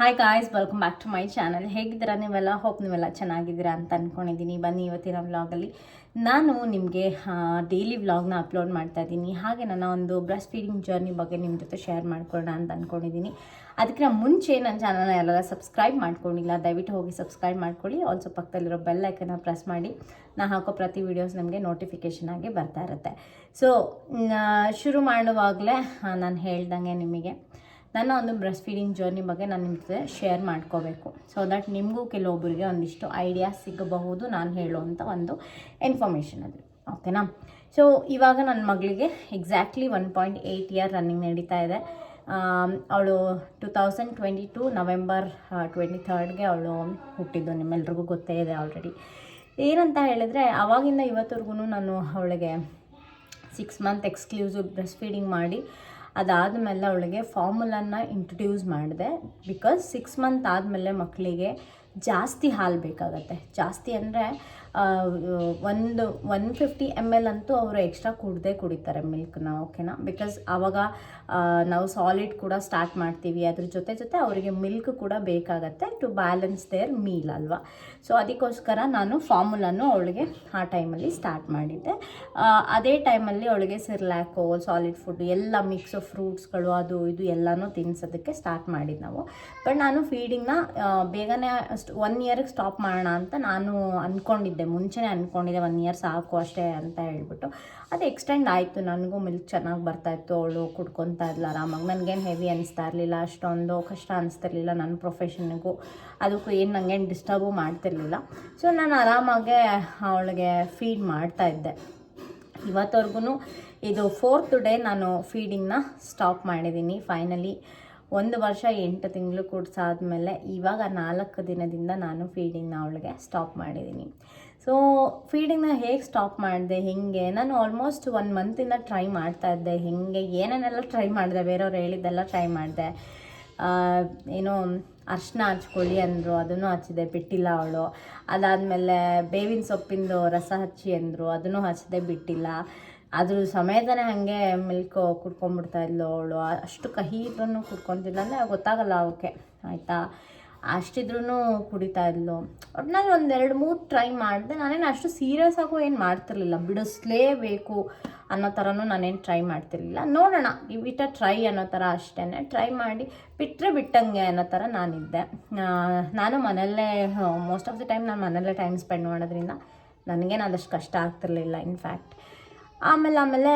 Hi guys welcome back to my channel ಹೇಗಿದ್ದೀರಾ ನೀವೆಲ್ಲ? Hope ನೀವೆಲ್ಲ ಚೆನ್ನಾಗಿದ್ದೀರಾ ಅಂತ ಅಂದ್ಕೊಂಡಿದ್ದೀನಿ ಬನ್ನಿ ಇವತ್ತಿನ ವ್ಲಾಗಲ್ಲಿ ನಾನು ನಿಮಗೆ ಡೈಲಿ ವ್ಲಾಗ್ನ ಅಪ್ಲೋಡ್ ಮಾಡ್ತಾ ಇದ್ದೀನಿ. ಹಾಗೆ ನನ್ನ ಒಂದು ಬ್ರೆಸ್ಟ್ ಫೀಡಿಂಗ್ ಜರ್ನಿ ಬಗ್ಗೆ ನಿಮ್ಮ ಜೊತೆ ಶೇರ್ ಮಾಡ್ಕೊಳ್ಳೋಣ ಅಂತ ಅಂದ್ಕೊಂಡಿದ್ದೀನಿ ಅದಕ್ಕಿಂತ ಮುಂಚೆ ನನ್ನ ಚಾನಲ್ನ ಎಲ್ಲ ಸಬ್ಸ್ಕ್ರೈಬ್ ಮಾಡ್ಕೊಂಡಿಲ್ಲ, ದಯವಿಟ್ಟು ಹೋಗಿ ಸಬ್ಸ್ಕ್ರೈಬ್ ಮಾಡ್ಕೊಳ್ಳಿ. ಆಲ್ಸೋ ಪಕ್ಕದಲ್ಲಿರೋ ಬೆಲ್ ಐಕನ್ನ ಪ್ರೆಸ್ ಮಾಡಿ. ನಾನು ಹಾಕೋ ಪ್ರತಿ ವೀಡಿಯೋಸ್ ನಮಗೆ ನೋಟಿಫಿಕೇಷನ್ ಆಗಿ ಬರ್ತಾ ಇರುತ್ತೆ. ಸೊ ಶುರು ಮಾಡುವಾಗಲೇ ನಾನು ಹೇಳ್ದಂಗೆ ನಿಮಗೆ. ನನ್ನ ಒಂದು ಬ್ರೆಸ್ಟ್ ಫೀಡಿಂಗ್ ಜರ್ನಿ ಬಗ್ಗೆ ನಾನು ನಿಮ್ಮ ಜೊತೆ ಶೇರ್ ಮಾಡ್ಕೋಬೇಕು. ಸೊ ದಟ್ ನಿಮಗೂ ಕೆಲವೊಬ್ಬರಿಗೆ ಒಂದಿಷ್ಟು ಐಡಿಯಾ ಸಿಗಬಹುದು ನಾನು ಹೇಳುವಂಥ ಒಂದು ಇನ್ಫಾರ್ಮೇಷನ್ ಅದು. ಓಕೆನಾ ಸೊ ಇವಾಗ ನನ್ನ ಮಗಳಿಗೆ exactly one point eight year running ನಡೀತಾ ಇದೆ. ಅವಳು two thousand twenty two November twenty ಥರ್ಡ್ಗೆ ಅವಳು ಹುಟ್ಟಿದ್ದು ನಿಮ್ಮೆಲ್ರಿಗೂ ಗೊತ್ತೇ ಇದೆ ಆಲ್ರೆಡಿ ಏನಂತ ಹೇಳಿದ್ರೆ ಆವಾಗಿಂದ ಇವತ್ತವರೆಗೂ ನಾನು ಅವಳಿಗೆ six month exclusive breast feeding ಮಾಡಿ ಅದಾದಮೇಲೆ ಅವಳಿಗೆ ಫಾರ್ಮುಲನ್ನ ಇಂಟ್ರಡ್ಯೂಸ್ ಮಾಡಿದೆ. ಬಿಕಾಸ್ ಸಿಕ್ಸ್ ಮಂತ್ ಆದಮೇಲೆ ಮಕ್ಕಳಿಗೆ ಜಾಸ್ತಿ ಹಾಲು ಬೇಕಾಗತ್ತೆ. ಜಾಸ್ತಿ ಅಂದರೆ ಒಂದು ಒನ್ ಫಿಫ್ಟಿ ಎಂ ಎಲ್ ಅಂತೂ ಅವರು ಎಕ್ಸ್ಟ್ರಾ ಕುಡ್ದೇ ಕುಡಿತಾರೆ ಮಿಲ್ಕ್ನ ಓಕೆನಾ ಬಿಕಾಸ್ ಆವಾಗ ನಾವು ಸಾಲಿಡ್ ಕೂಡ ಸ್ಟಾರ್ಟ್ ಮಾಡ್ತೀವಿ. ಅದ್ರ ಜೊತೆ ಜೊತೆ ಅವರಿಗೆ ಮಿಲ್ಕ್ ಕೂಡ ಬೇಕಾಗತ್ತೆ ಟು ಬ್ಯಾಲೆನ್ಸ್ ದೇರ್ ಮೀಲ್ ಅಲ್ವಾ? ಸೊ ಅದಕ್ಕೋಸ್ಕರ ನಾನು ಫಾರ್ಮುಲಾನು ಅವಳಿಗೆ ಆ ಟೈಮಲ್ಲಿ ಸ್ಟಾರ್ಟ್ ಮಾಡಿದ್ದೆ. ಅದೇ ಟೈಮಲ್ಲಿ ಅವಳಿಗೆ ಸಿರ್ಲ್ಯಾಕೋ ಸಾಲಿಡ್ ಫುಡ್ ಎಲ್ಲ ಮಿಕ್ಸ್ ಫ್ರೂಟ್ಸ್ಗಳು ಅದು, ಇದು ಎಲ್ಲನೂ ತಿನ್ಸೋದಕ್ಕೆ ಸ್ಟಾರ್ಟ್ ಮಾಡಿದ್ದು ನಾವು. ಬಟ್ ನಾನು ಫೀಡಿಂಗ್ನ ಬೇಗನೆ ಅಷ್ಟು ಒನ್ ಇಯರ್ಗೆ ಸ್ಟಾಪ್ ಮಾಡೋಣ ಅಂತ ನಾನು ಅಂದ್ಕೊಂಡಿದ್ದೆ ಮುಂಚೆನೇ ಅಂದ್ಕೊಂಡಿದ್ದೆ ಒನ್ ಇಯರ್ ಸಾಕು ಅಷ್ಟೇ ಅಂತ ಹೇಳ್ಬಿಟ್ಟು. ಅದು ಎಕ್ಸ್ಟೆಂಡ್ ಆಯಿತು. ನನಗೂ ಮಿಲ್ಕ್ ಚೆನ್ನಾಗಿ ಬರ್ತಾಯಿತ್ತು ಅವಳು ಕುಡ್ಕೊತಾ ಇಲ್ಲ ಆರಾಮಾಗಿ. ನನಗೇನು ಹೆವಿ ಅನಿಸ್ತಾ ಇರಲಿಲ್ಲ. ಅಷ್ಟೊಂದು ಕಷ್ಟ ಅನಿಸ್ತಿರ್ಲಿಲ್ಲ ನನ್ನ ಪ್ರೊಫೆಷನ್ಗೂ ಅದಕ್ಕೂ ಏನು ನನಗೇನು ಡಿಸ್ಟರ್ಬು ಮಾಡ್ತಿರ್ಲಿಲ್ಲ. ಸೊ ನಾನು ಆರಾಮಾಗೆ ಅವಳಿಗೆ ಫೀಡ್ ಮಾಡ್ತಾ ಇದ್ದೆ. ಇವತ್ತವರೆಗೂ ಇದು ಫೋರ್ತ್ ಡೇ ನಾನು ಫೀಡಿಂಗ್ನ ಸ್ಟಾಪ್ ಮಾಡಿದ್ದೀನಿ ಫೈನಲಿ ಒಂದು ವರ್ಷ ಎಂಟು ತಿಂಗಳು ಕುಡ್ಸಾದ್ಮೇಲೆ ಇವಾಗ ನಾಲ್ಕು ದಿನದಿಂದ ನಾನು ಫೀಡಿಂಗ್ನ ಅವಳಿಗೆ ಸ್ಟಾಪ್ ಮಾಡಿದ್ದೀನಿ ಸೊ ಫೀಡಿಂಗ್ನ ಹೇಗೆ ಸ್ಟಾಪ್ ಮಾಡಿದೆ, ಹೇಗೆ? ನಾನು ಆಲ್ಮೋಸ್ಟ್ ಒನ್ ಮಂತಿಂದ ಟ್ರೈ ಮಾಡ್ತಾ ಇದ್ದೆ. ಹೇಗೆ ಏನೇನೆಲ್ಲ ಟ್ರೈ ಮಾಡಿದೆ, ಬೇರೆಯವ್ರು ಹೇಳಿದ್ದೆಲ್ಲ ಟ್ರೈ ಮಾಡಿದೆ. ಏನೋ ಅರ್ಶಿನ ಹಚ್ಕೊಳ್ಳಿ ಅಂದರು, ಅದನ್ನು ಹಚ್ಚಿದೆ, ಬಿಟ್ಟಿಲ್ಲ ಅವಳು. ಅದಾದಮೇಲೆ ಬೇವಿನ ಸೊಪ್ಪಿಂದು ರಸ ಹಚ್ಚಿ ಅಂದರು, ಅದನ್ನು ಹಚ್ಚದೆ, ಬಿಟ್ಟಿಲ್ಲ. ಅದ್ರ ಸಮೇತನೇ ಹಾಗೆ ಮಿಲ್ಕ್ ಕುಡ್ಕೊಂಡ್ಬಿಡ್ತಾ ಇದ್ಲು ಅವಳು. ಅಷ್ಟು ಕಹಿ ಇದ್ರೂ ಕುಡ್ಕೊತಿಲ್ಲ ಅಂದರೆ ಗೊತ್ತಾಗಲ್ಲ ಅವಕ್ಕೆ, ಆಯಿತಾ? ಅಷ್ಟಿದ್ರೂ ಕುಡಿತಾ ಇದ್ಲು. ನಾನು ಒಂದೆರಡು ಮೂರು ಟ್ರೈ ಮಾಡಿದೆ. ನಾನೇನು ಅಷ್ಟು ಸೀರಿಯಸ್ ಆಗು ಏನು ಮಾಡ್ತಿರ್ಲಿಲ್ಲ. ಬಿಡಿಸ್ಲೇಬೇಕು ಅನ್ನೋ ಥರನೂ ನಾನೇನು ಟ್ರೈ ಮಾಡ್ತಿರ್ಲಿಲ್ಲ. ನೋಡೋಣ. ಇವಿಟ ಟ್ರೈ ಅನ್ನೋ ಥರ ಅಷ್ಟೇ ಟ್ರೈ ಮಾಡಿ ಬಿಟ್ಟರೆ ಬಿಟ್ಟಂಗೆ ಅನ್ನೋ ಥರ ನಾನಿದ್ದೆ. ನಾನು ಮನೆಯಲ್ಲೇ ಮೋಸ್ಟ್ ಆಫ್ ದಿ ಟೈಮ್ ನಾನು ಮನೆಯಲ್ಲೇ ಟೈಮ್ ಸ್ಪೆಂಡ್ ಮಾಡೋದ್ರಿಂದ ನನಗೇನು ಅದಷ್ಟು ಕಷ್ಟ ಆಗ್ತಿರ್ಲಿಲ್ಲ ಇನ್ಫ್ಯಾಕ್ಟ್ ಆಮೇಲೆ ಆಮೇಲೆ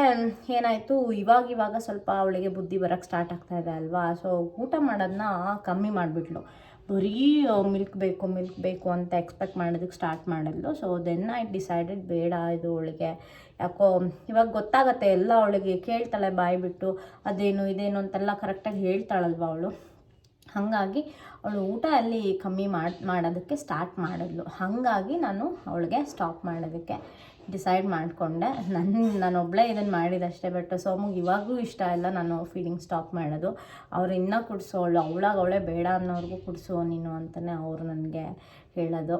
ಏನಾಯಿತು? ಇವಾಗ ಇವಾಗ ಸ್ವಲ್ಪ ಅವಳಿಗೆ ಬುದ್ಧಿ ಬರೋಕ್ಕೆ ಸ್ಟಾರ್ಟ್ ಆಗ್ತಾ ಇದೆ ಅಲ್ವಾ? ಸೊ ಊಟ ಮಾಡೋದನ್ನ ಕಮ್ಮಿ ಮಾಡಿಬಿಟ್ಲು. ಬರೀ ಮಿಲ್ಕ್ ಬೇಕು ಮಿಲ್ಕ್ ಬೇಕು ಅಂತ ಎಕ್ಸ್ಪೆಕ್ಟ್ ಮಾಡೋದಕ್ಕೆ ಸ್ಟಾರ್ಟ್ ಮಾಡಿದ್ಲು ಸೊ ದೆನ್ ಐ ಡಿಸೈಡೆಡ್ ಬೇಡ ಇದು ಅವಳಿಗೆ ಯಾಕೋ, ಇವಾಗ ಗೊತ್ತಾಗತ್ತೆ, ಎಲ್ಲ ಅವಳಿಗೆ ಕೇಳ್ತಾಳೆ ಬಾಯಿ ಬಿಟ್ಟು, ಅದೇನು, ಇದೇನು ಅಂತೆಲ್ಲ ಕರೆಕ್ಟಾಗಿ ಹೇಳ್ತಾಳಲ್ವ ಅವಳು. ಹಾಗಾಗಿ ಅವಳು ಊಟ ಅಲ್ಲಿ ಕಮ್ಮಿ ಮಾಡಿ, ಮಾಡೋದಕ್ಕೆ ಸ್ಟಾರ್ಟ್ ಮಾಡಿದ್ಲು. ಹಾಗಾಗಿ ನಾನು ಅವಳಿಗೆ ಸ್ಟಾಪ್ ಮಾಡೋದಕ್ಕೆ ಡಿಸೈಡ್ ಮಾಡಿಕೊಂಡೆ. ನನ್ನ ನಾನು ಒಬ್ಬಳೇ ಇದನ್ನು ಮಾಡಿದಷ್ಟೇ ಬಟ್ ಸೋಮುಗೆ ಇವಾಗೂ ಇಷ್ಟ ಇಲ್ಲ ನಾನು ಫೀಡಿಂಗ್ ಸ್ಟಾಪ್ ಮಾಡೋದು. ಅವ್ರು ಇನ್ನೂ ಕುಡಿಸೋಳು ಅವಳಾಗ ಅವಳೇ ಬೇಡ ಅನ್ನೋರ್ಗೂ ಕುಡಿಸೋ ನೀನು ಅಂತಲೇ ಅವರು ನನಗೆ ಹೇಳೋದು.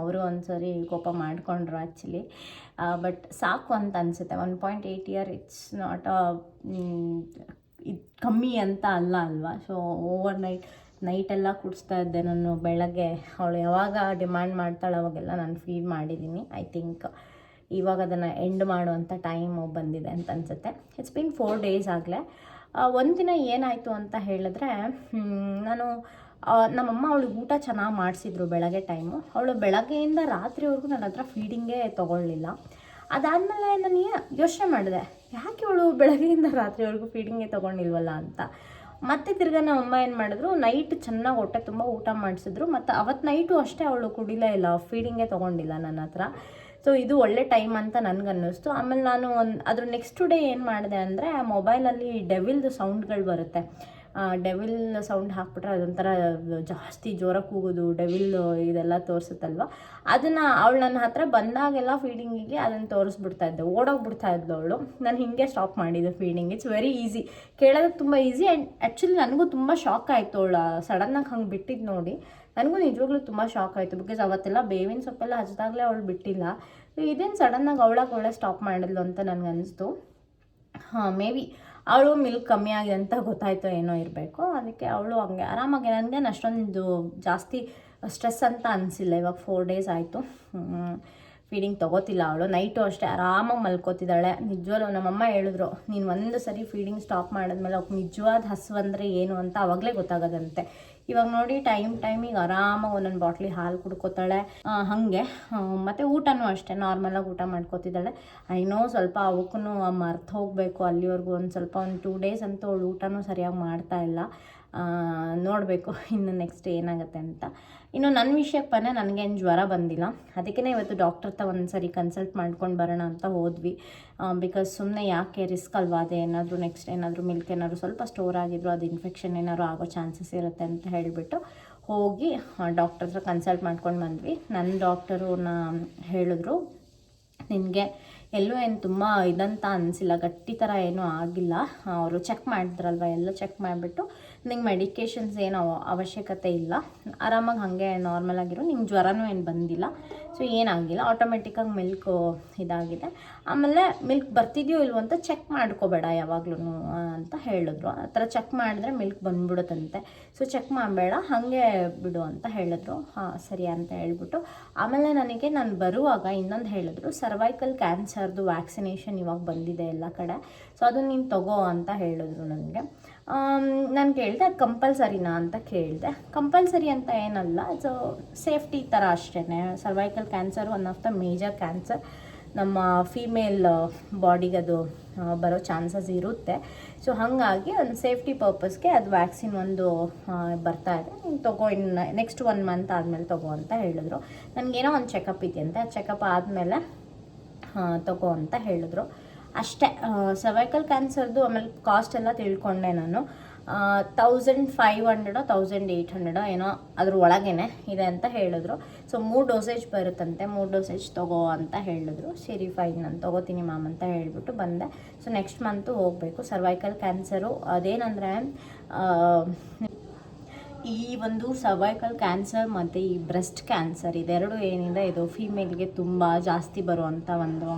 ಅವರು ಒಂದ್ಸರಿ ಕೋಪ ಮಾಡಿಕೊಂಡ್ರು ಆ್ಯಕ್ಚುಲಿ ಬಟ್ ಸಾಕು ಅಂತ ಅನಿಸುತ್ತೆ. One point eight year it's not ಇದು ಕಮ್ಮಿ ಅಂತ ಅಲ್ಲ ಅಲ್ವಾ? ಸೊ ಓವರ್ ನೈಟ್ ನೈಟೆಲ್ಲ ಕುಡಿಸ್ತಾ ಇದ್ದೆ ನಾನು ಬೆಳಗ್ಗೆ. ಅವಳು ಯಾವಾಗ ಡಿಮ್ಯಾಂಡ್ ಮಾಡ್ತಾಳೆ ಅವಾಗೆಲ್ಲ ನಾನು ಫೀಡ್ ಮಾಡಿದ್ದೀನಿ ಐ ಥಿಂಕ್ ಇವಾಗ ಅದನ್ನು ಎಂಡ್ ಮಾಡುವಂಥ ಟೈಮು ಬಂದಿದೆ ಅಂತ ಅನಿಸುತ್ತೆ. ಇಟ್ಸ್ ಬಿನ್ ಫೋರ್ ಡೇಸ್ ಆಗಲೇ. ಒಂದಿನ ಏನಾಯಿತು ಅಂತ ಹೇಳಿದ್ರೆ ನಾನು ನಮ್ಮಮ್ಮ ಅವಳಿಗೆ ಊಟ ಚೆನ್ನಾಗಿ ಮಾಡಿಸಿದ್ರು ಬೆಳಗ್ಗೆ ಟೈಮು ಅವಳು ಬೆಳಗ್ಗೆಯಿಂದ ರಾತ್ರಿವರೆಗೂ ನನ್ನ ಹತ್ರ ಫೀಡಿಂಗೇ ತೊಗೊಳ್ಳಿಲ್ಲ. ಅದಾದಮೇಲೆ ನಾನು ಯೋಚನೆ ಮಾಡಿದೆ, ಯಾಕೆ ಅವಳು ಬೆಳಗ್ಗೆಯಿಂದ ರಾತ್ರಿವರೆಗೂ ಫೀಡಿಂಗೇ ತೊಗೊಂಡಿಲ್ವಲ್ಲ ಅಂತ. ಮತ್ತೆ ತಿರ್ಗಾ ಅಮ್ಮ ಏನು ಮಾಡಿದ್ರು ನೈಟ್ ಚೆನ್ನಾಗಿ ಹೊಟ್ಟೆ ತುಂಬ ಊಟ ಮಾಡಿಸಿದ್ರು. ಮತ್ತು ಅವತ್ತು ನೈಟು ಅಷ್ಟೇ ಅವಳು ಕುಡಿಲೇ ಇಲ್ಲ ಫೀಡಿಂಗೇ ತೊಗೊಂಡಿಲ್ಲ ನನ್ನ ಹತ್ರ. ಸೊ ಇದು ಒಳ್ಳೆ ಟೈಮ್ ಅಂತ ನನಗನ್ನಿಸ್ತು. ಆಮೇಲೆ ನಾನು ಒಂದು, ಅದ್ರ ನೆಕ್ಸ್ಟ್ ಡೇ ಏನು ಮಾಡಿದೆ ಅಂದರೆ, ಆ ಮೊಬೈಲಲ್ಲಿ ಡೆವಿಲ್ದು ಸೌಂಡ್ಗಳು ಬರುತ್ತೆ. ಡೆವಿಲ್ ಸೌಂಡ್ ಹಾಕ್ಬಿಟ್ರೆ ಅದೊಂಥರ ಜಾಸ್ತಿ ಜೋರ ಕೂಗೋದು ಡೆವಿಲ್ ಇದೆಲ್ಲ ತೋರಿಸುತ್ತಲ್ವ? ಅದನ್ನು ಅವಳು ನನ್ನ ಹತ್ರ ಬಂದಾಗೆಲ್ಲ ಫೀಡಿಂಗಿಗೆ ಅದನ್ನು ತೋರಿಸ್ಬಿಡ್ತಾ ಇದ್ದೆ ಓಡೋಗ್ಬಿಡ್ತಾ ಇದ್ಲು ಅವಳು. ನಾನು ಹಿಂಗೆ ಸ್ಟಾಪ್ ಮಾಡಿದ್ದೆ ಫೀಡಿಂಗ್ ಇಟ್ಸ್ ವೆರಿ ಈಸಿ ಕೇಳೋದಕ್ಕೆ ತುಂಬ ಈಸಿ ಆ್ಯಂಡ್ ಆ್ಯಕ್ಚುಲಿ ನನಗೂ ತುಂಬ ಶಾಕ್ ಆಯಿತು. ಅವಳು ಸಡನ್ನಾಗಿ ಹಂಗೆ ಬಿಟ್ಟಿದ್ದು ನೋಡಿ. ನನಗೂ ನಿಜವಾಗ್ಲೂ ತುಂಬ ಶಾಕ್ ಆಯಿತು. ಬಿಕಾಸ್ ಅವತ್ತೆಲ್ಲ ಬೇವಿನ ಸೊಪ್ಪೆಲ್ಲ ಹಚ್ಚಿದಾಗಲೇ ಅವಳು ಬಿಟ್ಟಿಲ್ಲ. ಇದೇನು ಸಡನ್ನಾಗಿ ಅವಳಾಗ ಅವಳೆ ಸ್ಟಾಪ್ ಮಾಡಿದ್ಲು ಅಂತ ನನಗೆ ಅನಿಸ್ತು. ಹಾಂ ಮೇ ಬಿ ಅವಳು ಮಿಲ್ಕ್ ಕಮ್ಮಿ ಆಗಿದೆ ಅಂತ ಗೊತ್ತಾಯ್ತೋ ಏನೋ ಇರಬೇಕು. ಅದಕ್ಕೆ ಅವಳು ಹಂಗೆ ಆರಾಮಾಗಿ ನನಗೇನು ಅಷ್ಟೊಂದು ಜಾಸ್ತಿ ಸ್ಟ್ರೆಸ್ ಅಂತ ಅನಿಸಿಲ್ಲ. ಇವಾಗ ಫೋರ್ ಡೇಸ್ ಆಯಿತು. ಫೀಡಿಂಗ್ ತೊಗೋತಿಲ್ಲ ಅವಳು. ನೈಟು ಅಷ್ಟೇ ಆರಾಮಾಗಿ ಮಲ್ಕೋತಿದ್ದಾಳೆ. ನಿಜವಲ್ಲೂ ನಮ್ಮಮ್ಮ ಹೇಳಿದ್ರು, ನೀನು ಒಂದು ಸರಿ ಫೀಡಿಂಗ್ ಸ್ಟಾಪ್ ಮಾಡಿದ್ಮೇಲೆ ಅವ್ಕೆ ನಿಜವಾದ ಹಸು ಅಂದರೆ ಏನು ಅಂತ ಅವಾಗಲೇ ಗೊತ್ತಾಗೋದಂತೆ. ಇವಾಗ ನೋಡಿ ಟೈಮ್ ಟೈಮಿಗೆ ಆರಾಮಾಗಿ ಒಂದೊಂದು ಬಾಟ್ಲಿ ಹಾಲು ಕುಡ್ಕೋತಾಳೆ. ಹಾಗೆ ಮತ್ತು ಊಟನೂ ಅಷ್ಟೇ ನಾರ್ಮಲಾಗಿ ಊಟ ಮಾಡ್ಕೋತಿದ್ದಾಳೆ. ಐನೋ ಸ್ವಲ್ಪ ಅವಕ್ಕೂ ಮರ್ತು ಹೋಗಬೇಕು ಅಲ್ಲಿವರೆಗೂ ಒಂದು ಸ್ವಲ್ಪ ಒಂದು ಟೂ ಡೇಸ್ ಅಂತೂ ಅವಳು ಊಟನೂ ಸರಿಯಾಗಿ ಮಾಡ್ತಾ ಇಲ್ಲ. ನೋಡಬೇಕು ಇನ್ನು ನೆಕ್ಸ್ಟ್ ಏನಾಗುತ್ತೆ ಅಂತ. ಇನ್ನು ನನ್ನ ವಿಷಯಕ್ಕೆ ಬಂದರೆ ನನಗೇನು ಜ್ವರ ಬಂದಿಲ್ಲ. ಅದಕ್ಕೇ ಇವತ್ತು ಡಾಕ್ಟರ್ ಹತ್ರ ಒಂದು ಸರಿ ಕನ್ಸಲ್ಟ್ ಮಾಡ್ಕೊಂಡು ಬರೋಣ ಅಂತ ಹೋದ್ವಿ. ಬಿಕಾಸ್ ಸುಮ್ಮನೆ ಯಾಕೆ ರಿಸ್ಕ್ ಅಲ್ವಾ? ಅದೇ ಏನಾದರೂ ನೆಕ್ಸ್ಟ್ ಏನಾದರೂ ಮಿಲ್ಕ್ ಏನಾದರೂ ಸ್ವಲ್ಪ ಸ್ಟೋರ್ ಆಗಿದ್ರು ಅದು ಇನ್ಫೆಕ್ಷನ್ ಏನಾದರೂ ಆಗೋ ಚಾನ್ಸಸ್ ಇರುತ್ತೆ ಅಂತ ಹೇಳಿಬಿಟ್ಟು ಹೋಗಿ ಡಾಕ್ಟರ್ ಹತ್ರ ಕನ್ಸಲ್ಟ್ ಮಾಡ್ಕೊಂಡು ಬಂದ್ವಿ. ನನ್ನ ಡಾಕ್ಟರು ನಾ ಹೇಳಿದ್ರು, ನಿನಗೆ ಎಲ್ಲೂ ಏನು ತುಂಬ ಇದಂತ ಅನಿಸಿಲ್ಲ, ಗಟ್ಟಿ ಥರ ಏನೂ ಆಗಿಲ್ಲ. ಅವರು ಚೆಕ್ ಮಾಡಿದ್ರಲ್ವ ಎಲ್ಲ ಚೆಕ್ ಮಾಡಿಬಿಟ್ಟು ನಿಂಗೆ ಮೆಡಿಕೇಷನ್ಸ್ ಏನು ಅವ- ಅವಶ್ಯಕತೆ ಇಲ್ಲ. ಆರಾಮಾಗಿ ಹಾಗೆ ನಾರ್ಮಲ್ ಆಗಿರೋ. ನಿಂಗೆ ಜ್ವರನೂ ಏನು ಬಂದಿಲ್ಲ. ಸೊ ಏನಾಗಿಲ್ಲ ಆಟೋಮೆಟಿಕ್ಕಾಗಿ ಮಿಲ್ಕು ಇದಾಗಿದೆ. ಆಮೇಲೆ ಮಿಲ್ಕ್ ಬರ್ತಿದೆಯೋ ಇಲ್ವೋ ಅಂತ ಚೆಕ್ ಮಾಡ್ಕೋಬೇಡ ಯಾವಾಗ್ಲೂ ಅಂತ ಹೇಳಿದ್ರು. ಆ ಥರ ಚೆಕ್ ಮಾಡಿದ್ರೆ ಮಿಲ್ಕ್ ಬಂದ್ಬಿಡುತ್ತಂತೆ. ಸೊ ಚೆಕ್ ಮಾಡಬೇಡ. ಹಾಗೆ ಬಿಡು ಅಂತ ಹೇಳಿದ್ರು. ಹಾಂ, ಸರಿ ಅಂತ ಹೇಳ್ಬಿಟ್ಟು. ಆಮೇಲೆ ನನಗೆ ನಾನು ಬರುವಾಗ ಇನ್ನೊಂದು ಹೇಳಿದ್ರು ಸರ್ವೈಕಲ್ ಕ್ಯಾನ್ಸರ್ದು ವ್ಯಾಕ್ಸಿನೇಷನ್ ಇವಾಗ ಬಂದಿದೆ ಎಲ್ಲ ಕಡೆ. ಸೊ ಅದನ್ನು ನೀನು ತಗೋ ಅಂತ ಹೇಳಿದ್ರು ನನಗೆ. ನಾನು ಕೇಳಿದೆ ಅದು ಕಂಪಲ್ಸರಿನಾ ಅಂತ ಕೇಳಿದೆ. ಕಂಪಲ್ಸರಿ ಅಂತ ಏನಲ್ಲ ಸೊ ಸೇಫ್ಟಿ ಥರ ಅಷ್ಟೇ cervical cancer one of the major cancer ನಮ್ಮ ಫೀಮೇಲ್ ಬಾಡಿಗೆ ಅದು ಬರೋ ಚಾನ್ಸಸ್ ಇರುತ್ತೆ. ಸೊ ಹಾಗಾಗಿ ಒಂದು ಸೇಫ್ಟಿ ಪರ್ಪಸ್ಗೆ ಅದು ವ್ಯಾಕ್ಸಿನ್ ಒಂದು ಬರ್ತಾ ಇದೆ. ನೀನು ತಗೋ ಇನ್ನು ನೆಕ್ಸ್ಟ್ ಒನ್ ಮಂತ್ ಆದಮೇಲೆ ತಗೋ ಅಂತ ಹೇಳಿದ್ರು. ನನಗೇನೋ ಒಂದು ಚೆಕಪ್ ಇದೆಯಂತೆ, ಆ ಚೆಕಪ್ ಆದಮೇಲೆ ತಗೋ ಅಂತ ಹೇಳಿದ್ರು. ಅಷ್ಟೇ ಸರ್ವೈಕಲ್ ಕ್ಯಾನ್ಸರ್ದು ಆಮೇಲೆ ಕಾಸ್ಟ್ ಎಲ್ಲ ತಿಳ್ಕೊಂಡೆ ನಾನು. ತೌಸಂಡ್ ಫೈವ್ ಹಂಡ್ರೆಡೋ ತೌಸಂಡ್ ಏಯ್ಟ್ ಹಂಡ್ರೆಡೋ ಏನೋ ಅದ್ರ ಒಳಗೇನೆ ಇದೆ ಅಂತ ಹೇಳಿದ್ರು. ಸೊ ಮೂರು ಡೋಸೇಜ್ ಬರುತ್ತಂತೆ, ಮೂರು ಡೋಸೇಜ್ ತಗೋ ಅಂತ ಹೇಳಿದ್ರು. ಸರಿ ಫೈನ್ ನಾನು ತೊಗೋತೀನಿ ಮ್ಯಾಮ್ ಅಂತ ಹೇಳಿಬಿಟ್ಟು ಬಂದೆ. ಸೊ ನೆಕ್ಸ್ಟ್ ಮಂತು ಹೋಗಬೇಕು. ಸರ್ವೈಕಲ್ ಕ್ಯಾನ್ಸರು ಅದೇನಂದರೆ ಈ ಒಂದು ಸರ್ವೈಕಲ್ ಕ್ಯಾನ್ಸರ್ ಮತ್ತು ಈ ಬ್ರೆಸ್ಟ್ ಕ್ಯಾನ್ಸರ್ ಇದೆರಡು ಏನಿದೆ, ಇದು ಫೀಮೇಲ್ಗೆ ತುಂಬ ಜಾಸ್ತಿ ಬರುವಂಥ ಒಂದು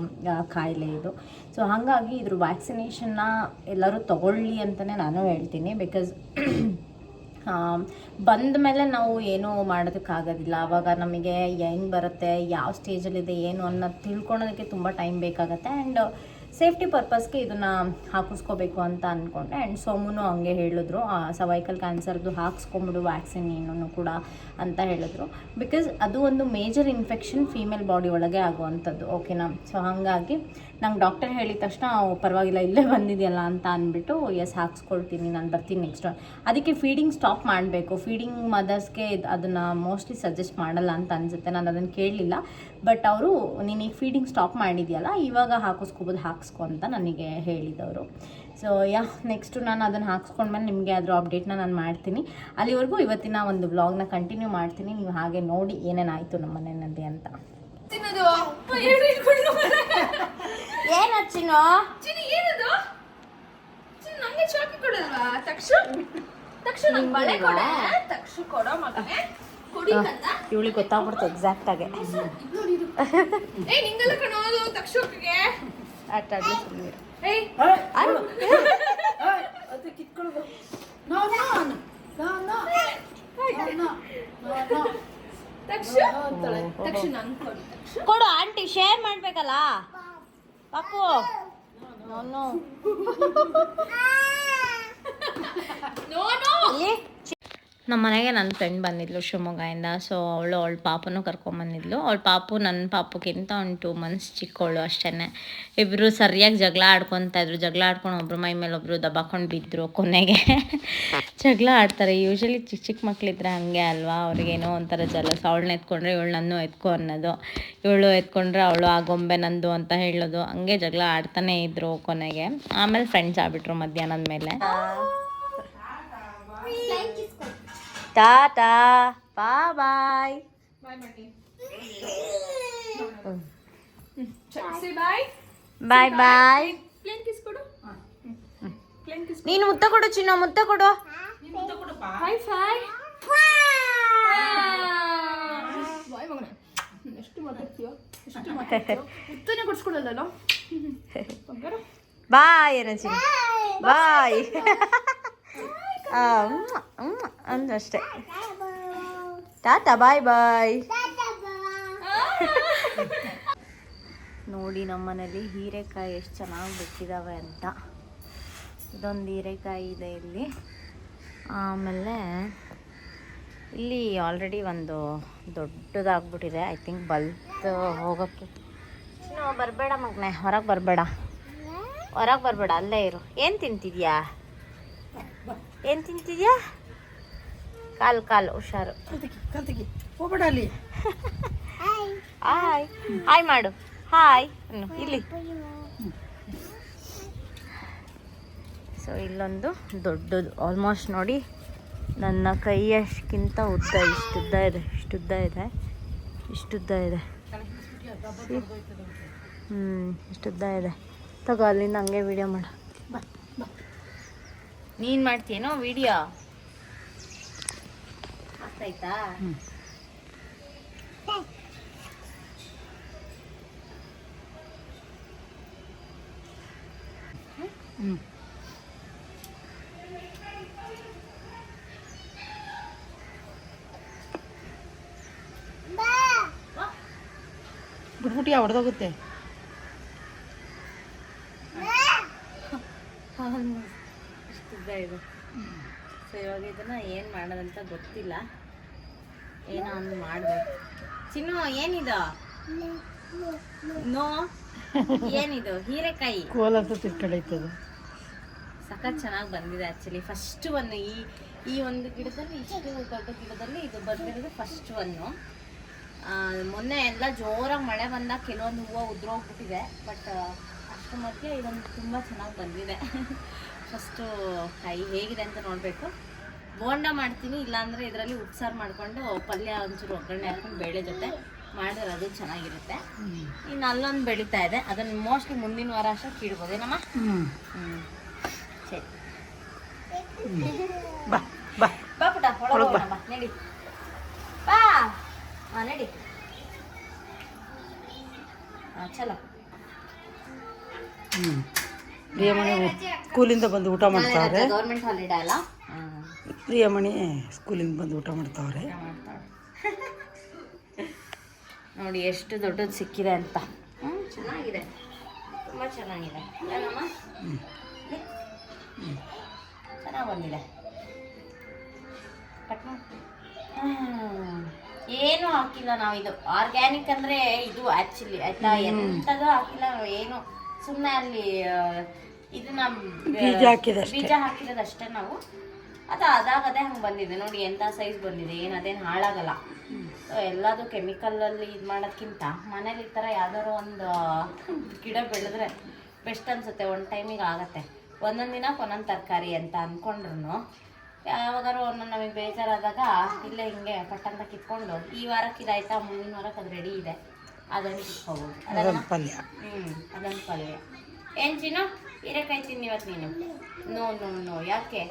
ಕಾಯಿಲೆ ಇದು. ಸೊ ಹಾಗಾಗಿ ಇದ್ರ ವ್ಯಾಕ್ಸಿನೇಷನ್ನ ಎಲ್ಲರೂ ತಗೊಳ್ಳಿ ಅಂತಲೇ ನಾನು ಹೇಳ್ತೀನಿ. ಬಿಕಾಸ್ ಬಂದ ಮೇಲೆ ನಾವು ಏನೂ ಮಾಡೋದಕ್ಕಾಗೋದಿಲ್ಲ. ಆವಾಗ ನಮಗೆ ಹೆಂಗೆ ಬರುತ್ತೆ, ಯಾವ ಸ್ಟೇಜಲ್ಲಿದೆ ಏನು ಅನ್ನೋದು ತಿಳ್ಕೊಳೋದಕ್ಕೆ ತುಂಬ ಟೈಮ್ ಬೇಕಾಗತ್ತೆ. ಆ್ಯಂಡ್ ಸೇಫ್ಟಿ ಪರ್ಪಸ್ಗೆ ಇದನ್ನು ಹಾಕಿಸ್ಕೋಬೇಕು ಅಂತ ಅಂದ್ಕೊಂಡೆ ಆ್ಯಂಡ್ ಸೋಮುನು ಹಂಗೆ ಹೇಳಿದ್ರು ಸವೈಕಲ್ ಕ್ಯಾನ್ಸರ್ದು ಹಾಕ್ಸ್ಕೊಂಬಿಡು ವ್ಯಾಕ್ಸಿನ್ ಏನೂ ಕೂಡ ಅಂತ ಹೇಳಿದ್ರು. ಬಿಕಾಸ್ ಅದು ಒಂದು ಮೇಜರ್ ಇನ್ಫೆಕ್ಷನ್ ಫೀಮೇಲ್ ಬಾಡಿ ಒಳಗೆ ಆಗುವಂಥದ್ದು ಓಕೆನಾ ಸೊ ಹಾಗಾಗಿ ನಂಗೆ ಡಾಕ್ಟರ್ ಹೇಳಿದ ತಕ್ಷಣ ಪರವಾಗಿಲ್ಲ, ಇಲ್ಲೇ ಬಂದಿದೆಯಲ್ಲ ಅಂತ ಅಂದ್ಬಿಟ್ಟು ಎಸ್ ಹಾಕ್ಸ್ಕೊಳ್ತೀನಿ ನಾನು ಬರ್ತೀನಿ ನೆಕ್ಸ್ಟ್ ಅದಕ್ಕೆ ಫೀಡಿಂಗ್ ಸ್ಟಾಪ್ ಮಾಡಬೇಕು. ಫೀಡಿಂಗ್ ಮದರ್ಸ್ಗೆ ಅದನ್ನು ಮೋಸ್ಟ್ಲಿ ಸಜೆಸ್ಟ್ ಮಾಡಲ್ಲ ಅಂತ ಅನಿಸುತ್ತೆ. ನಾನು ಅದನ್ನು ಕೇಳಲಿಲ್ಲ. ಬಟ್ ಅವರು, ನೀನು ಈಗ ಫೀಡಿಂಗ್ ಸ್ಟಾಪ್ ಮಾಡಿದ್ಯಲ್ಲ, ಇವಾಗ ಹಾಕಿಸ್ಕೋಬೋದು, ಹಾಕ್ಸ್ಕೊ ಅಂತ ನನಗೆ ಹೇಳಿದವರು. ಸೊ ಯಾ ನೆಕ್ಸ್ಟು ನಾನು ಅದನ್ನು ಹಾಕ್ಸ್ಕೊಂಡ್ಮೇಲೆ ನಿಮಗೆ ಅದರ ಅಪ್ಡೇಟ್ನ ನಾನು ಮಾಡ್ತೀನಿ. ಅಲ್ಲಿವರೆಗೂ ಇವತ್ತಿನ ಒಂದು ವ್ಲಾಗ್ನ ಕಂಟಿನ್ಯೂ ಮಾಡ್ತೀನಿ. ನೀವು ಹಾಗೆ ನೋಡಿ ಏನೇನಾಯಿತು ನಮ್ಮ ಮನೆಯಲ್ಲಿ ಅಂತ. ಏನು ಚಿನ್ನು? ಚಿನ್ನು ಏನದು? ಚಿನ್ನು ನಂಗೆ ಚಾಕಿ ಕೊಡಲ್ವಾ? ತಕ್ಷಣ ತಕ್ಷಣ ನಂಗೆ ಬಳೆ ಕೊಡ ತಕ್ಷಣ ಕೊಡೋ ಮಗನೇ. ಇವಳಿಗೆ ಗೊತ್ತಾಗ್ಬಿಡ್ತು ಎಕ್ಸಾಕ್ಟ್ ಆಗಿ. ಏಯ್ ನಿಂಗೆಲ್ಲ ಕಣೋದು ತಕ್ಷಣಕ್ಕೆ ಆಟ ಆಡಲಿ ಸುಮ್ಮನೆ ಏಯ್ ತಕ್ಷಣ ತಕ್ಷಣ ನಂಗೆ ಕೊಡಿ ತಕ್ಷಣ ಕೊಡು ಆಂಟಿ ಶೇರ್ ಮಾಡ್ಬೇಕಲ್ಲ? ಪಾಪು ನಾನು ನೋ ನೋ ಇಲ್ಲಿ ನಮ್ಮ ಮನೆಗೆ ನನ್ನ ಫ್ರೆಂಡ್ ಬಂದಿದ್ಲು ಶಿವಮೊಗ್ಗದಿಂದ. ಸೊ ಅವಳು ಅವಳ ಪಾಪನೂ ಕರ್ಕೊಂಬಂದಿದ್ಲು ಅವಳ ಪಾಪು ನನ್ನ ಪಾಪಕ್ಕಿಂತ ಒಂದು ಟೂ ಮಂತ್ಸ್ ಚಿಕ್ಕವಳು ಅಷ್ಟೇ ಇಬ್ಬರು ಸರಿಯಾಗಿ ಜಗಳ ಆಡ್ಕೊತಾ ಇದ್ರು. ಜಗಳ ಆಡ್ಕೊಂಡು ಒಬ್ರು ಮೈ ಮೇಲೆ ಒಬ್ಬರು ದಬಾಕೊಂಡು ಬಿದ್ದರು ಕೊನೆಗೆ. ಜಗಳ ಆಡ್ತಾರೆ. ಯೂಶಲಿ ಚಿಕ್ಕ ಚಿಕ್ಕ ಮಕ್ಕಳಿದ್ರೆ ಹಾಗೆ ಅಲ್ವಾ? ಅವ್ರಿಗೇನೋ ಒಂಥರ ಜಲಸ. ಅವಳನ್ನ ಎತ್ಕೊಂಡ್ರೆ ಇವಳು ನನ್ನ ಎತ್ಕೊ ಅನ್ನೋದು. ಇವಳು ಎತ್ಕೊಂಡ್ರೆ ಅವಳು ಆ ಗೊಂಬೆ ನಂದು ಅಂತ ಹೇಳೋದು. ಹಂಗೆ ಜಗಳ ಆಡ್ತಾನೆ ಇದ್ರು ಕೊನೆಗೆ. ಆಮೇಲೆ ಫ್ರೆಂಡ್ಸ್ ಆಗ್ಬಿಟ್ರು ಮಧ್ಯಾಹ್ನದ ಮೇಲೆ. ಟಾಟಾ ಬಾ ಬಾಯ್ ಬಾಯ್. ಬಾಯ್. ನೀನು ಮುತ್ತ ಕೊಡು ಚಿನ್ನ ಮುತ್ತ ಕೊಡು. ಬಾಯ್ ಏನೋ ಚಿನ್ನ ಬಾಯ್ ಅಂದಷ್ಟೇ ತಾತ ಬಾಯ್ ಬಾಯ್. ನೋಡಿ ನಮ್ಮ ಮನೇಲಿ ಹೀರೆಕಾಯಿ ಎಷ್ಟು ಚೆನ್ನಾಗಿ ಬಿಟ್ಟಿದ್ದಾವೆ ಅಂತ. ಇದೊಂದು ಹೀರೆಕಾಯಿ ಇದೆ ಇಲ್ಲಿ. ಆಮೇಲೆ ಇಲ್ಲಿ ಆಲ್ರೆಡಿ ಒಂದು ದೊಡ್ಡದಾಗ್ಬಿಟ್ಟಿದೆ. ಐ ಥಿಂಕ್ ಬಲ್ತ್ ಹೋಗೋಕ್ಕೆ ನಾವು ಬರಬೇಡ ಮಗನೆ ಹೊರಗೆ ಬರಬೇಡ. ಹೊರಗೆ ಬರಬೇಡ ಅಲ್ಲೇ ಇರು. ಏನು ತಿಂತಿದ್ಯಾ? ಏನು ತಿಂತಿದ್ಯಾ? ಕಾಲು ಕಾಲು ಹುಷಾರು. ಹೋಗ್ಬೇಡ ಅಲ್ಲಿ. ಹಾಯ್ ಹಾಯ್ ಮಾಡು. ಹಾಯ್ ಇಲ್ಲಿ. ಸೊ ಇಲ್ಲೊಂದು ದೊಡ್ಡದು. ಆಲ್ಮೋಸ್ಟ್ ನೋಡಿ ನನ್ನ ಕೈಯಷ್ಟಕ್ಕಿಂತ ಉದ್ದ ಇಷ್ಟುದ್ದ ಇದೆ ಇಷ್ಟುದ್ದ ಇದೆ ಇಷ್ಟುದ್ದ ಇದೆ. ಹ್ಞೂ ಇಷ್ಟುದ್ದ ಇದೆ. ತಗೋ ಅಲ್ಲಿಂದ ಹಂಗೆ ವಿಡಿಯೋ ಮಾಡು. ನೀನು ಮಾಡ್ತೀಯೇನೋ? ವಿಡಿಯೋ ಆಗ್ತಾಯ್ತಾ? ಹ್ಞೂ ಯಾವ ಹೊಡೆದೋಗುತ್ತೆ? ಇಷ್ಟುದ್ದ ಇದೆ ಸೊ ಇವಾಗ ಇದನ್ನ ಏನು ಮಾಡೋದಂತ ಗೊತ್ತಿಲ್ಲ. ಏನೋ ಒಂದು ಮಾಡಬೇಕು. ಚಿನ್ನು ಏನಿದು? ನೋ ಏನಿದು? ಹೀರೆಕಾಯಿ. ಕೋಲ ಅಂತ ತಿರ್ಕಡೈತದು ಸಖತ್ ಚೆನ್ನಾಗಿ ಬಂದಿದೆ ಆ್ಯಕ್ಚುಲಿ ಫಸ್ಟ್ ಒಂದು ಈ ಈ ಒಂದು ಗಿಡದಲ್ಲಿ ಇಷ್ಟು ದೊಡ್ಡ ಗಿಡದಲ್ಲಿ ಇದು ಬಂದಿರೋದು ಫಸ್ಟ್ ಒನ್ನು ಮೊನ್ನೆ ಎಲ್ಲ ಜೋರಾಗಿ ಮಳೆ ಬಂದಾಗ ಕೆಲವೊಂದು ಹೂವು ಉದ್ರೋಗ್ಬಿಟ್ಟಿದೆ ಬಟ್ ಅಷ್ಟು ಮಧ್ಯೆ ಇದೊಂದು ತುಂಬ ಚೆನ್ನಾಗಿ ಬಂದಿದೆ. ಫಸ್ಟು ಕಾಯಿ ಹೇಗಿದೆ ಅಂತ ನೋಡಬೇಕು. ಬೋಂಡ ಮಾಡ್ತೀನಿ ಇಲ್ಲಾಂದರೆ ಇದರಲ್ಲಿ ಉಪ್ಸಾರು ಮಾಡಿಕೊಂಡು ಪಲ್ಯ ಒಂಚೂರು ಒಗ್ಗರಣೆ ಹಾಕೊಂಡು ಬೇಳೆ ಜೊತೆ ಮಾಡಿದ್ರೆ ಅದು ಚೆನ್ನಾಗಿರುತ್ತೆ. ಇನ್ನು ಅಲ್ಲೊಂದು ಬೆಳೀತಾ ಇದೆ. ಅದನ್ನು ಮೋಸ್ಟ್ಲಿ ಮುಂದಿನ ವಾರ ಅಷ್ಟು ಕೀಳ್ಬೋದೇನಮ್ಮ ಹ್ಞೂ ಸರಿ. ಬಾ ಬಾ. ಬಾ ಪುಟ ಒಳಗೆ ಬಾ. ನಡಿ. ಬಾ. ಹಾಂ ನಡಿ. ಹಾಂ ಚಲೋ. ಹ್ಞೂ ಸ್ಕೂಲಿಂದ ಬಂದು ಊಟ ಮಾಡ್ತಾರೆ. ಗೌರ್ಮೆಂಟ್ ಹಾಲಿಡೇ ಅಲ್ಲ? ಪ್ರಿಯಮಣಿ ಸ್ಕೂಲಿಂದ ಬಂದು ಊಟ ಮಾಡ್ತಾವ್ರೆ. ನೋಡಿ ಎಷ್ಟು ದೊಡ್ಡದು ಸಿಕ್ಕಿದೆ ಅಂತ. ಹ್ಞೂ ಚೆನ್ನಾಗಿದೆ. ತುಂಬ ಚೆನ್ನಾಗಿದೆ. ಏನಮ್ಮ? ಚೆನ್ನಾಗಿ ಬಂದಿದೆ. ಕಟ್ ಮಾಡು. ಹ್ಮ್. ಏನು ಹಾಕಿಲ್ಲ ನಾವು ಇದು ಆರ್ಗ್ಯಾನಿಕ್ ಅಂದ್ರೆ ಇದು ಆಕ್ಚುಲಿ ಆಯ್ತಾ? ಎಂಥದ್ದು ಹಾಕಿಲ್ಲ ನಾವು ಏನು. ಸುಮ್ಮನೆ ಅಲ್ಲಿ ಇದನ್ನ ಬೀಜ ಹಾಕಿದಷ್ಟೇ. ಬೀಜ ಹಾಕಿರೋದಷ್ಟೇ ನಾವು. ಅದು ಅದಾಗದೆ ಹಂಗೆ ಬಂದಿದೆ. ನೋಡಿ ಎಂಥ ಸೈಜ್ ಬಂದಿದೆ. ಏನು ಅದೇನು ಹಾಳಾಗಲ್ಲ. ಸೊ ಎಲ್ಲದು ಕೆಮಿಕಲಲ್ಲಿ ಇದು ಮಾಡೋದಕ್ಕಿಂತ ಮನೇಲಿ ಈ ಥರ ಯಾವ್ದಾದ್ರು ಒಂದು ಗಿಡ ಬೆಳೆದ್ರೆ ಬೆಸ್ಟ್ ಅನ್ಸುತ್ತೆ. ಒಂದು ಟೈಮಿಗೆ ಆಗುತ್ತೆ. ಒಂದೊಂದು ದಿನಕ್ಕೆ ಒಂದೊಂದು ತರಕಾರಿ ಅಂತ ಅಂದ್ಕೊಂಡ್ರು ಯಾವಾಗಾರು ಒಂದೊಂದು ನಮಗೆ ಬೇಜಾರಾದಾಗ ಇಲ್ಲೇ ಹಿಂಗೆ ಪಟ್ಟಂತ ಕಿತ್ಕೊಂಡು ಈ ವಾರಕ್ಕೆ ಇದಾಯ್ತಾ ಮುಂದಿನ ವಾರಕ್ಕೆ ಅದು ರೆಡಿ ಇದೆ. ಅದನ್ನು ಕಿತ್ಕೋಬೋದು ಅದನ್ನು? ಪಲ್ಯ. ಹ್ಞೂ ಅದೊಂದು ಪಲ್ಯ. ಏನು ಚಿನ್ನು ಹೀರೆಕಾಯಿ ತಿನ್ನಿ ಇವತ್ತು ನೀನು? ನೋ ನೋ ನೋ ಯಾಕೆ?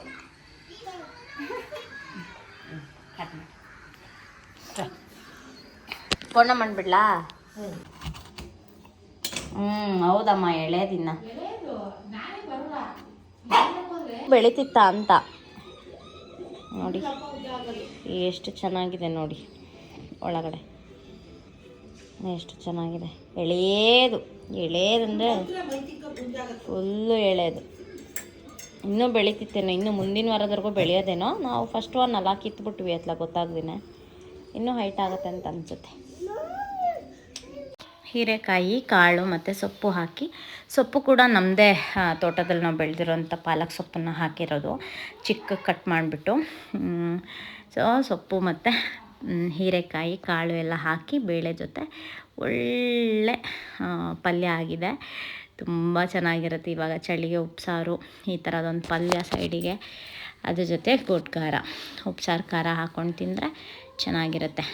ಪೂರ್ಣ ಮಾಡ್ಬಿಡ್ಲಾ ಹ್ಞೂ ಹೌದಮ್ಮ ಎಳೆದಿನ್ನ ಬೆಳಿತಿತ್ತ ಅಂತ? ನೋಡಿ ಎಷ್ಟು ಚೆನ್ನಾಗಿದೆ ನೋಡಿ ಒಳಗಡೆ. ಎಷ್ಟು ಚೆನ್ನಾಗಿದೆ. ಎಳೆಯದು ಎಳೆಯದಂದರೆ ಫುಲ್ಲು ಎಳೆದು. ಇನ್ನೂ ಬೆಳಿತಿತ್ತೇನೋ, ಇನ್ನು ಮುಂದಿನ ವಾರದವರೆಗೂ ಬೆಳೆಯೋದೇನೋ. ನಾವು ಫಸ್ಟ್ ಒನ್ ಅಲ್ಲ, ಕಿತ್ಬಿಟ್ವಿ ಅತ್ಲ, ಗೊತ್ತಾಗ್ದಿನೇ. ಇನ್ನೂ ಹೈಟ್ ಆಗುತ್ತೆ ಅಂತ ಅನಿಸುತ್ತೆ. ಹೀರೆಕಾಯಿ, ಕಾಳು ಮತ್ತು ಸೊಪ್ಪು ಹಾಕಿ. ಸೊಪ್ಪು ಕೂಡ ನಮ್ಮದೇ ತೋಟದಲ್ಲಿ ನಾವು ಬೆಳೆದಿರೋಂಥ ಪಾಲಕ್ ಸೊಪ್ಪನ್ನು ಹಾಕಿರೋದು. ಚಿಕ್ಕ ಕಟ್ ಮಾಡಿಬಿಟ್ಟು ಸೊ ಸೊಪ್ಪು ಮತ್ತು ಹೀರೆಕಾಯಿ, ಕಾಳು ಎಲ್ಲ ಹಾಕಿ ಬೇಳೆ ಜೊತೆ ಒಳ್ಳೆ ಪಲ್ಯ ಆಗಿದೆ. ತುಂಬ ಚೆನ್ನಾಗಿರುತ್ತೆ ಇವಾಗ ಚಳಿಗೆ ಉಪ್ಸಾರು ಈ ಥರದೊಂದು ಪಲ್ಯ ಸೈಡಿಗೆ. ಅದ್ರ ಜೊತೆ ಗೋಟ್ ಖಾರ ಉಪ್ಸಾರು ಖಾರ ಹಾಕ್ಕೊಂಡು ತಿಂದರೆ ಚೆನ್ನಾಗಿರುತ್ತೆ.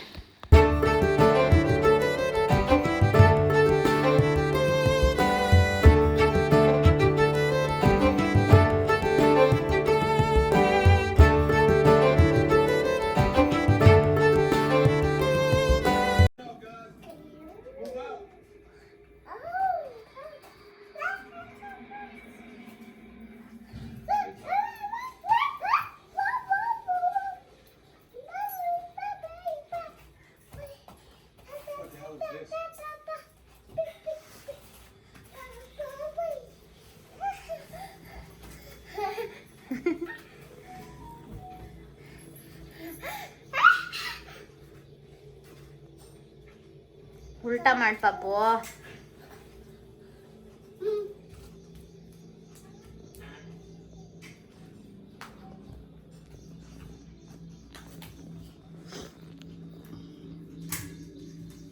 ಉಲ್ಟಾ ಮಾಡಿ ಪಾಪು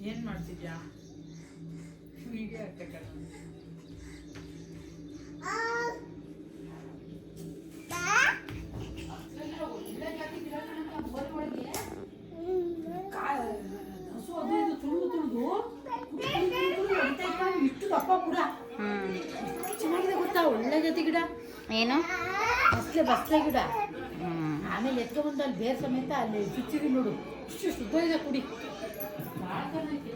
ಏನು ಮಾಡ್ತಿದ್ಯಾ? ಇಷ್ಟು ಏನು? ಬಸ್ಲೆ ಬಸ್ಲೆ ಗಿಡ. ಆಮೇಲೆ ಎತ್ಕೊಂಡ್ಬಂದು ಅಲ್ಲಿ ಬೇರೆ ಸಮೇತ ಅಲ್ಲಿ ಚುಚ್ಚಿವಿ ನೋಡು. ಇಷ್ಟು ಶುದ್ಧ ಇದೆ ಕುಡಿ ಭಾಳ ಚೆನ್ನಾಗಿದೆ.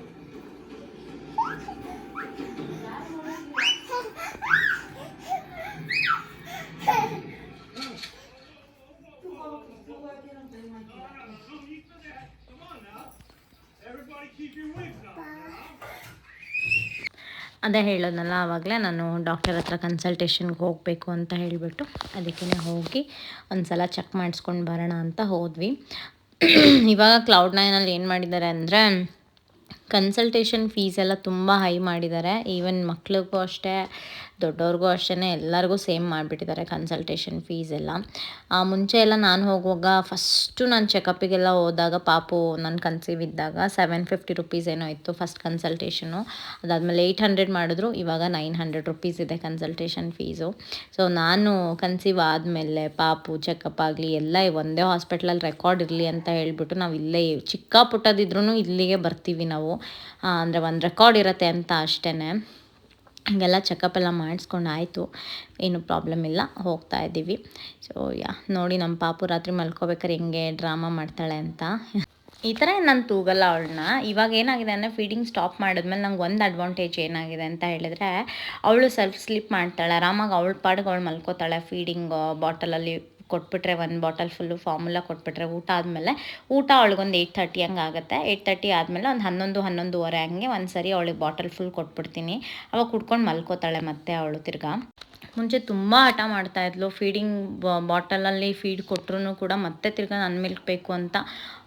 ಅದೇ ಹೇಳೋದಲ್ಲ ಆವಾಗಲೇ ನಾನು ಡಾಕ್ಟರ್ ಹತ್ರ ಕನ್ಸಲ್ಟೇಷನ್ಗೆ ಹೋಗಬೇಕು ಅಂತ ಹೇಳಿಬಿಟ್ಟು ಅದಕ್ಕೇ ಹೋಗಿ ಒಂದು ಸಲ ಚೆಕ್ ಮಾಡಿಸ್ಕೊಂಡು ಬರೋಣ ಅಂತ ಹೋದ್ವಿ. ಇವಾಗ ಕ್ಲೌಡ್ ನೈನಲ್ಲಿ ಏನು ಮಾಡಿದ್ದಾರೆ ಅಂದರೆ ಕನ್ಸಲ್ಟೇಷನ್ ಫೀಸ್ ಎಲ್ಲ ತುಂಬ ಹೈ ಮಾಡಿದ್ದಾರೆ ಈವನ್ ಮಕ್ಳಿಗೂ ಅಷ್ಟೇ, ದೊಡ್ಡವ್ರಿಗೂ ಅಷ್ಟೇ ಎಲ್ಲರಿಗೂ ಸೇಮ್ ಮಾಡಿಬಿಟ್ಟಿದ್ದಾರೆ ಕನ್ಸಲ್ಟೇಷನ್ ಫೀಸ್ ಎಲ್ಲ. ಮುಂಚೆ ಎಲ್ಲ ನಾನು ಹೋಗುವಾಗ ಫಸ್ಟು ನಾನು ಚೆಕಪ್ಪಿಗೆಲ್ಲ ಹೋದಾಗ ಪಾಪು ನಾನು ಕನ್ಸೀವ್ ಇದ್ದಾಗ ಸೆವೆನ್ ಫಿಫ್ಟಿ ರುಪೀಸ್ ಏನೋ ಇತ್ತು ಫಸ್ಟ್ ಕನ್ಸಲ್ಟೇಷನು ಅದಾದಮೇಲೆ ಏಯ್ಟ್ ಹಂಡ್ರೆಡ್ ಮಾಡಿದ್ರು, ಇವಾಗ ನೈನ್ ಹಂಡ್ರೆಡ್ ರುಪೀಸ್ ಇದೆ ಕನ್ಸಲ್ಟೇಷನ್ ಫೀಸು ಸೊ ನಾನು ಕನ್ಸೀವ್ ಆದಮೇಲೆ ಪಾಪು ಚೆಕಪ್ ಆಗಲಿ, ಎಲ್ಲ ಒಂದೇ ಹಾಸ್ಪಿಟ್ಲಲ್ಲಿ ರೆಕಾರ್ಡ್ ಇರಲಿ ಅಂತ ಹೇಳಿಬಿಟ್ಟು ನಾವು ಇಲ್ಲೇ ಚಿಕ್ಕ ಪುಟ್ಟದಿದ್ರೂ ಇಲ್ಲಿಗೆ ಬರ್ತೀವಿ ನಾವು. ಅಂದರೆ ಒಂದು ರೆಕಾರ್ಡ್ ಇರುತ್ತೆ ಅಂತ ಅಷ್ಟೇ ಹೀಗೆಲ್ಲ ಚೆಕಪ್ ಎಲ್ಲ ಮಾಡಿಸ್ಕೊಂಡು ಆಯಿತು. ಏನು ಪ್ರಾಬ್ಲಮ್ ಇಲ್ಲ, ಹೋಗ್ತಾ ಇದ್ದೀವಿ. ಸೊ ಯಾ, ನೋಡಿ ನಮ್ಮ ಪಾಪು ರಾತ್ರಿ ಮಲ್ಕೋಬೇಕಾದ್ರೆ ಹೆಂಗೆ ಡ್ರಾಮಾ ಮಾಡ್ತಾಳೆ ಅಂತ. ಈ ಥರ ನಾನು ತೂಗಲ್ಲ ಅವಳನ್ನ. ಇವಾಗ ಏನಾಗಿದೆ ಅಂದರೆ ಫೀಡಿಂಗ್ ಸ್ಟಾಪ್ ಮಾಡಿದ್ಮೇಲೆ ನಂಗೆ ಒಂದು ಅಡ್ವಾಂಟೇಜ್ ಏನಾಗಿದೆ ಅಂತ ಹೇಳಿದ್ರೆ, ಅವಳು ಸೆಲ್ಫ್ ಸ್ಲಿಪ್ ಮಾಡ್ತಾಳೆ. ಆರಾಮಾಗಿ ಅವಳ ಪಾಡಿಗೆ ಅವಳು ಮಲ್ಕೋತಾಳೆ ಫೀಡಿಂಗ್ ಬಾಟಲಲ್ಲಿ ಕೊಟ್ಬಿಟ್ರೆ ಒಂದು ಬಾಟಲ್ ಫುಲ್ಲು ಫಾರ್ಮುಲಾ ಕೊಟ್ಬಿಟ್ರೆ ಊಟ ಆದಮೇಲೆ, ಊಟ ಅವಳಿಗೊಂದು ಏಯ್ಟ್ ತರ್ಟಿ ಹಂಗೆ ಆಗುತ್ತೆ. ಏಯ್ಟ್ ತರ್ಟಿ ಆದಮೇಲೆ ಒಂದು ಹನ್ನೊಂದು, ಹನ್ನೊಂದುವರೆ ಹಂಗೆ ಒಂದು ಸರಿ ಅವಳಿಗೆ ಬಾಟಲ್ ಫುಲ್ ಕೊಟ್ಬಿಡ್ತೀನಿ. ಅವಾಗ ಕುಡ್ಕೊಂಡು ಮಲ್ಕೋತಾಳೆ ಮತ್ತೆ ಅವಳು ತಿರ್ಗಾ. ಮುಂಚೆ ತುಂಬ ಹಠ ಮಾಡ್ತಾಯಿದ್ಲು ಫೀಡಿಂಗ್ ಬಾಟಲಲ್ಲಿ ಫೀಡ್ ಕೊಟ್ಟರು ಕೂಡ ಮತ್ತೆ ತಿರ್ಗಾ ನನ್ನ ಮಿಲ್ಕ್ ಬೇಕು ಅಂತ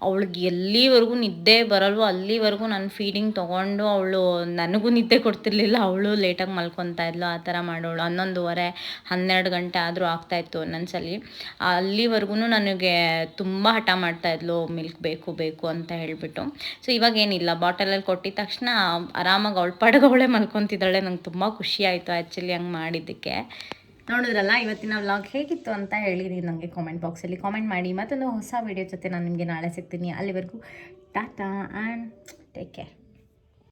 ಅವಳಿಗೆ ಎಲ್ಲಿವರೆಗೂ ನಿದ್ದೆ ಬರಲ್ವೋ ಅಲ್ಲಿವರೆಗೂ ನಾನು ಫೀಡಿಂಗ್ ತೊಗೊಂಡು ಅವಳು ನನಗೂ ನಿದ್ದೆ ಕೊಡ್ತಿರ್ಲಿಲ್ಲ. ಅವಳು ಲೇಟಾಗಿ ಮಲ್ಕೊತಾ ಇದ್ಲು. ಆ ಥರ ಮಾಡೋಳು. ಹನ್ನೊಂದುವರೆ, ಹನ್ನೆರಡು ಗಂಟೆ ಆದರೂ ಆಗ್ತಾಯಿತ್ತು ಒಂದೊಂದ್ಸಲಿ. ಅಲ್ಲಿವರೆಗೂ ನನಗೆ ತುಂಬ ಹಠ ಮಾಡ್ತಾಯಿದ್ಲು ಮಿಲ್ಕ್ ಬೇಕು ಬೇಕು ಅಂತ ಹೇಳಿಬಿಟ್ಟು. ಸೊ ಇವಾಗ ಏನಿಲ್ಲ. ಬಾಟಲಲ್ಲಿ ಕೊಟ್ಟಿದ ತಕ್ಷಣ ಆರಾಮಾಗಿ ಅವಳು ಪಾಡಿಗೆ ಅವಳೇ ಮಲ್ಕೊತಿದ್ದಾಳೆ. ನಂಗೆ ತುಂಬ ಖುಷಿ ಆಯಿತು ಆ್ಯಕ್ಚುಲಿ ಹಂಗೆ ಮಾಡಿದ್ದಕ್ಕೆ. ನೋಡಿದ್ರಲ್ಲ, ಇವತ್ತಿನ ವ್ಲಾಗ್ ಹೇಗಿತ್ತು ಅಂತ ಹೇಳಿರಿ ನನಗೆ ಕಾಮೆಂಟ್ ಬಾಕ್ಸಲ್ಲಿ ಕಾಮೆಂಟ್ ಮಾಡಿ, ಮತ್ತೊಂದು ಹೊಸ ವಿಡಿಯೋ ಜೊತೆ ನಾನು ನಿಮಗೆ ನಾಳೆ ಸಿಗ್ತೀನಿ. ಅಲ್ಲಿವರೆಗೂ, ಟಾಟಾ ಆ್ಯಂಡ್ ಟೇಕ್ ಕೇರ್